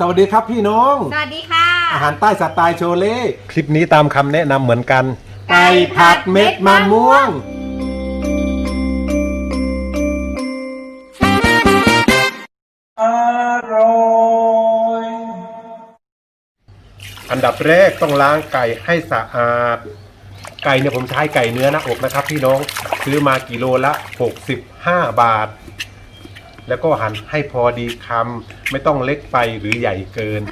สวัสดีครับพี่น้อง สวัสดีค่ะ อาหารใต้สไตล์โชเล่คลิปนี้ตามคำแนะนำเหมือนกัน ไก่ผัดเม็ดมะม่วง อร่อย อันดับแรกต้องล้างไก่ให้สะอาด ไก่เนี่ยผมใช้ไก่เนื้อหน้าอกนะครับพี่น้องซื้อมากิโลละ 65 บาท แล้วก็หั่นให้พอดีคำไม่ต้องเล็กไปหรือใหญ่เกิน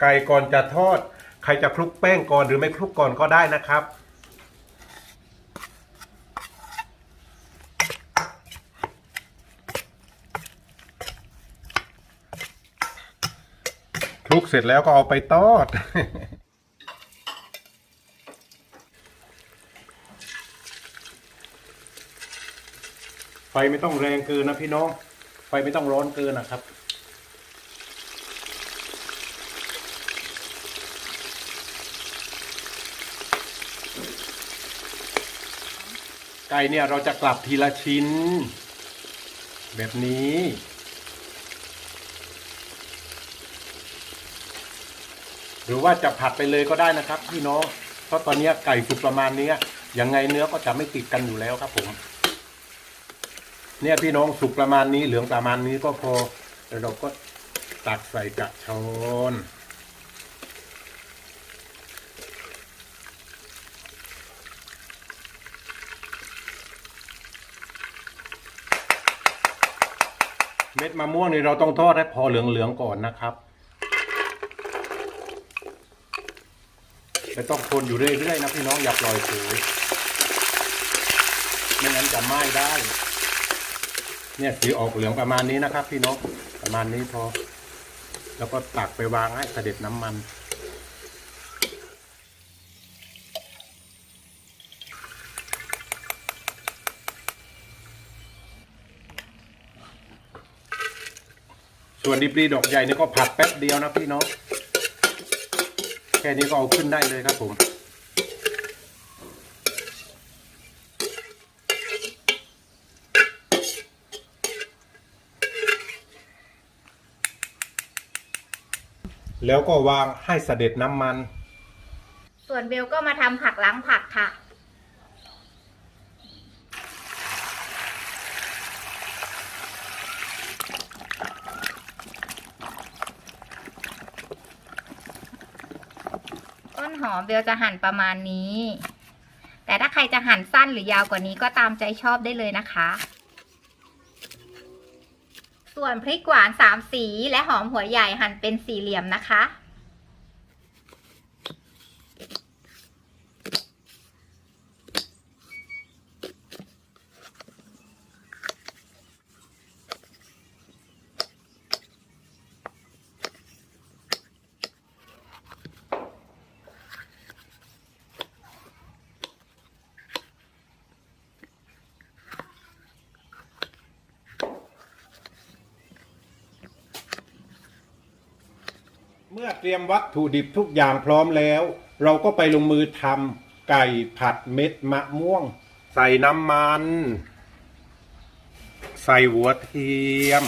ไก่ก่อนจะทอด ใครจะคลุกแป้งก่อนหรือไม่คลุกก่อนก็ได้นะครับคลุกเสร็จแล้วก็เอาไปทอด ไฟไม่ต้องแรงเกินนะพี่น้อง ไฟไม่ต้องร้อนเกินนะครับ ไก่เนี่ยเราจะกลับทีละชิ้น แบบนี้หรือว่าจะผัดไปเลยก็ได้นะครับพี่น้อง เพราะตอนนี้ไก่สุกประมาณนี้ยังไงเนื้อก็จะไม่ติดกันอยู่แล้วครับผม เนี่ยพี่น้องสุกประมาณนี้เหลืองประมาณนี้ก็พอแล้วเราก็ตักใส่กระชอนเม็ดมะม่วงนี่เราต้องทอดให้พอเหลืองๆก่อนนะครับไม่ต้องคนอยู่เรื่อยๆนะพี่น้องอย่าปล่อยเผลอไม่งั้นจะไหม้ได้ เนี่ยสีออกเหลืองประมาณนี้นะครับ พี่น้องประมาณนี้พอ แล้วก็ตักไปวางให้เสด็จน้ำมันส่วนดิบดีดอกใหญ่นี่ก็ผัดแป๊บเดียวนะพี่น้อง แค่นี้ก็เอาขึ้นได้เลยครับผม แล้วก็วางให้เสด็จน้ำมัน ส่วนเบลก็มาทำผักล้างผักค่ะ ต้นหอมเบลจะหั่นประมาณนี้ แต่ถ้าใครจะหั่นสั้นหรือยาวกว่านี้ก็ตามใจชอบได้เลยนะคะ ส่วนพริกหวานสามสีและหอมหัวใหญ่หั่นเป็นสี่เหลี่ยมนะคะ มื่อเตรียมวัตถุดิบทุกอย่างพร้อมแล้ว เราก็ไปลงมือทำไก่ผัดเม็ดมะม่วง ใส่น้ำมัน ใส่หัวเทียม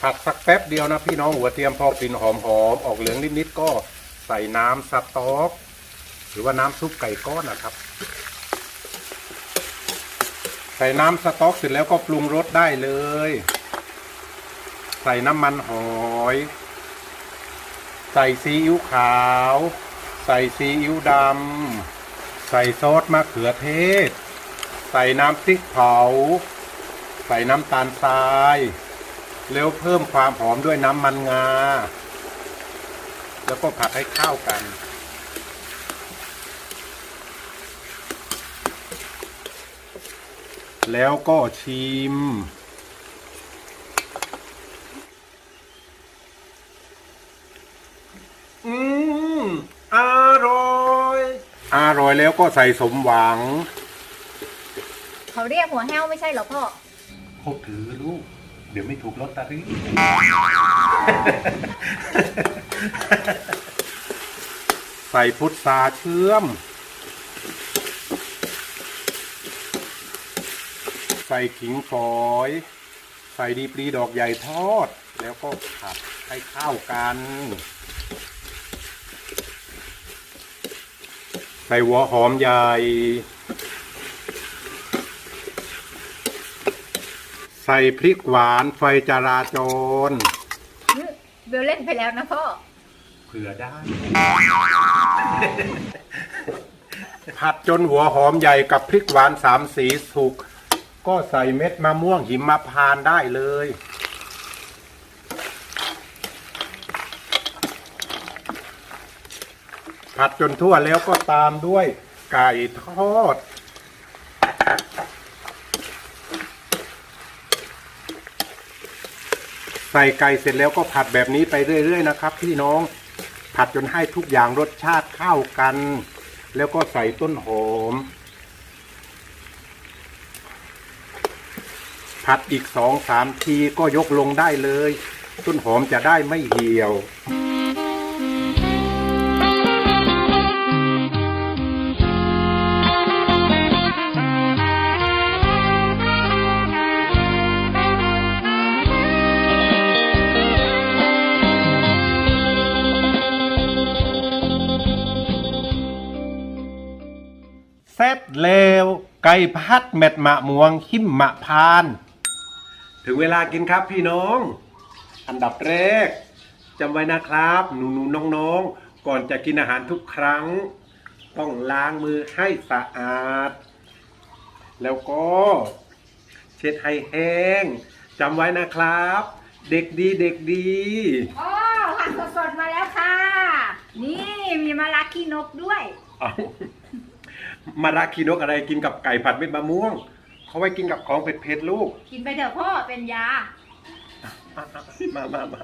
ผัดสักแป๊บเดียวนะพี่น้องหัวเทียมพอกลิ่นหอมๆอออกเหลืองนิดๆก็ใส่น้ำสต๊อก หรือว่าน้ำซุปไก่ก้อนนะครับ ใส่น้ำสต๊อกเสร็จแล้วก็ปรุงรสได้เลย ใส่น้ำมันหอย ใส่ซีอิ๊วขาว ใส่ซีอิ๊วดำ ใส่ซอสมะเขือเทศ ใส่น้ำพริกเผา ใส่น้ำตาลทราย แล้วเพิ่มความหอมด้วยน้ำมันงา แล้วก็ผัดให้เข้ากัน แล้วก็ชิม อืม อร่อย อร่อยแล้วก็ใส่สมหวัง เขาเรียกหัวแห้วไม่ใช่เหรอพ่อเขาถือลูก เดี๋ยวไม่ถูกลอตเตอรี่ ใส่พุทราเชื่อม ส่ขิงฝอย ใส่ดีปรีดอกใหญ่ทอด แล้วก็ผัดให้เข้ากัน ใส่หัวหอมใหญ่ ใส่พริกหวานไฟจราจร เบลเล่นไปแล้วนะพ่อ เผื่อได้ ผัดจนหัวหอมใหญ่กับพริกหวานสามสีสุก ก็ใส่เม็ดมะม่วงหิมพานต์ได้เลย ผัดจนทั่วแล้วก็ตามด้วยไก่ทอด ใส่ไก่เสร็จแล้วก็ผัดแบบนี้ไปเรื่อย ๆ นะครับ พี่น้อง ผัดจนให้ทุกอย่างรสชาติเข้ากัน แล้วก็ใส่ต้นหอม ผัดอีกสองสามทีก็ยกลงได้เลย ต้นหอมจะได้ไม่เหี่ยวเสร็จแล้วไก่พัดเม็ดมะม่วงหิมมะพาน ถึงเวลากินครับพี่น้อง อันดับแรกจำไว้นะครับหนูๆน้องๆ ก่อนจะกินอาหารทุกครั้ง ต้องล้างมือให้สะอาด แล้วก็เช็ดให้แห้งจำไว้นะครับ เด็กดีเด็กดีโอ้ผักสดๆมาแล้วค่ะ นี่มีมะระขี้นกด้วย เอามาระคีนกอะไรกินกับไก่ผัดเม็ดมะม่วง เขาไว้กินกับของเผ็ดๆลูก กินไปเถอะพ่อเป็นยา มามามา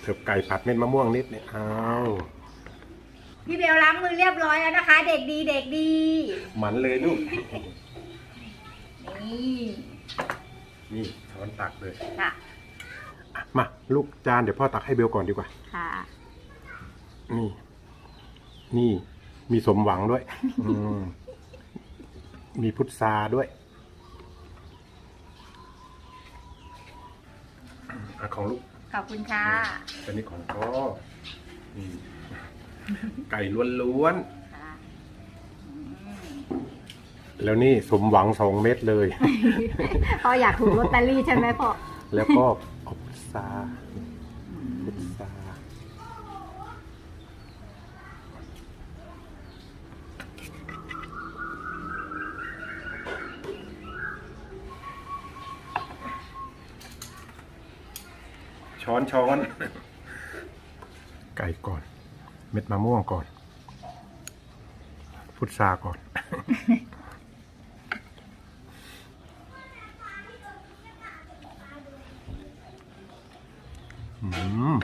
เถิบไก่ผัดเม็ดมะม่วงนิดเนี่ยเอาพี่เบลล้างมือเรียบร้อยแล้วนะคะ เด็กดีเด็กดี หมันเลยลูก นี่นี่ช้อนตักเลยค่ะอะมาลูกจานเดี๋ยวพ่อตักให้เบลก่อนดีกว่า ค่ะนี่ นี่มีสมหวังด้วย อืม มีพุทราด้วยอะของลูกขอบคุณค่ะ อันนี้ของพ่อนี่ไก่ล้วนค่ะๆ แล้วนี่สมหวังสองเม็ดเลย พ่ออยากถูกลอตเตอรี่ใช่ไหมพ่อ แล้วก็เอาพุทราพุทรา ช้อนช้อน ไก่ก่อน เม็ดมะม่วงก่อน พุทราก่อน อืม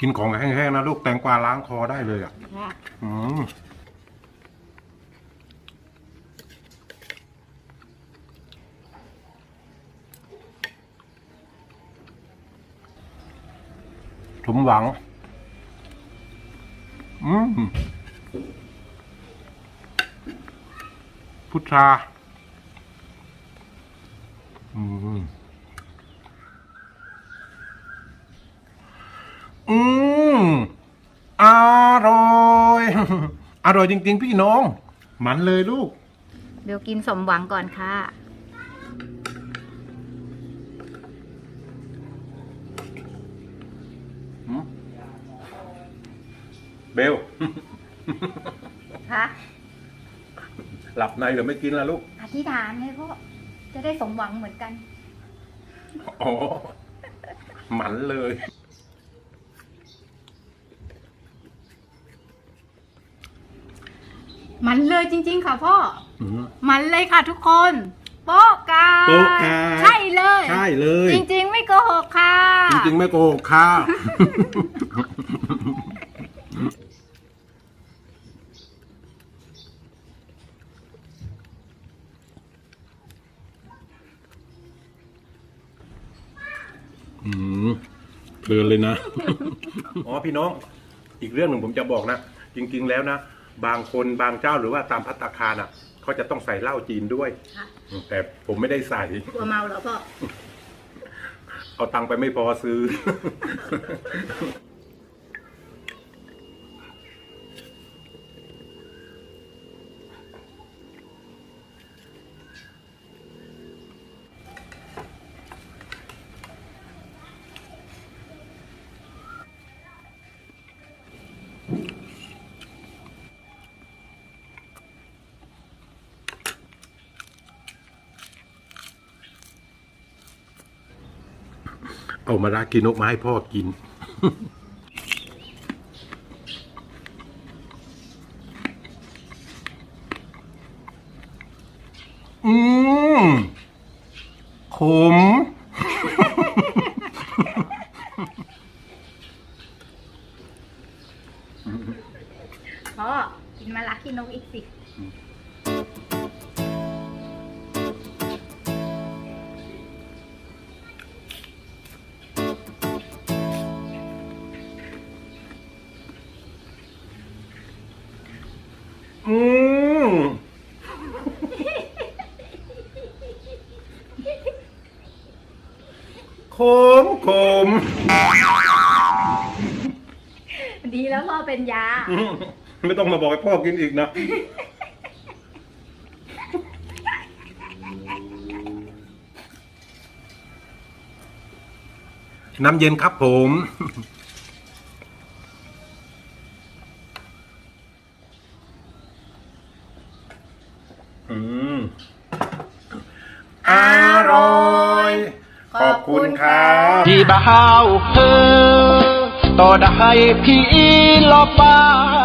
กินของแห้งๆนะลูกแตงกวาล้างคอได้เลยอะ อืมสมหวัง อืม พุทราอืม อืม อร่อย อร่อยจริง ๆ พี่น้อง มันเลยลูกเบลกินสมหวังก่อนค่ะ เบล ค่ะหลับในหรือไม่กินล่ะลูก อธิษฐานเลยพ่อจะได้สมหวังเหมือนกัน อ๋อหมันเลย มันเลยจริง ๆ ค่ะพ่อ อืม มันเลยค่ะทุกคนโป๊ะกาโป๊ะกา ใช่เลย ใช่เลย จริง ๆ ไม่โกหกค่ะ จริงๆ ไม่โกหกค่ะ อืมเพลินเลยนะ อ๋อพี่น้อง อีกเรื่องหนึ่งผมจะบอกนะ จริง ๆ แล้วนะ บางคนบางเจ้าหรือว่าตามพัตตาคารอะเขาจะต้องใส่เหล้าจีนด้วย ค่ะแต่ผมไม่ได้ใส่ กลัวเมาแล้วพ่อ เอาตังค์ไปไม่พอซื้อ เอามารากินกมาให้พ่อกิน อืมขม พ่อกินมะระขี้นกอีกสิ อืมขมขมดีแล้วพ่อเป็นยา อืมไม่ต้องมาบอกให้พ่อกินอีกนะ น้ำเย็นครับผม บ้าวเธอต่อได้พี่ลอบบ้าน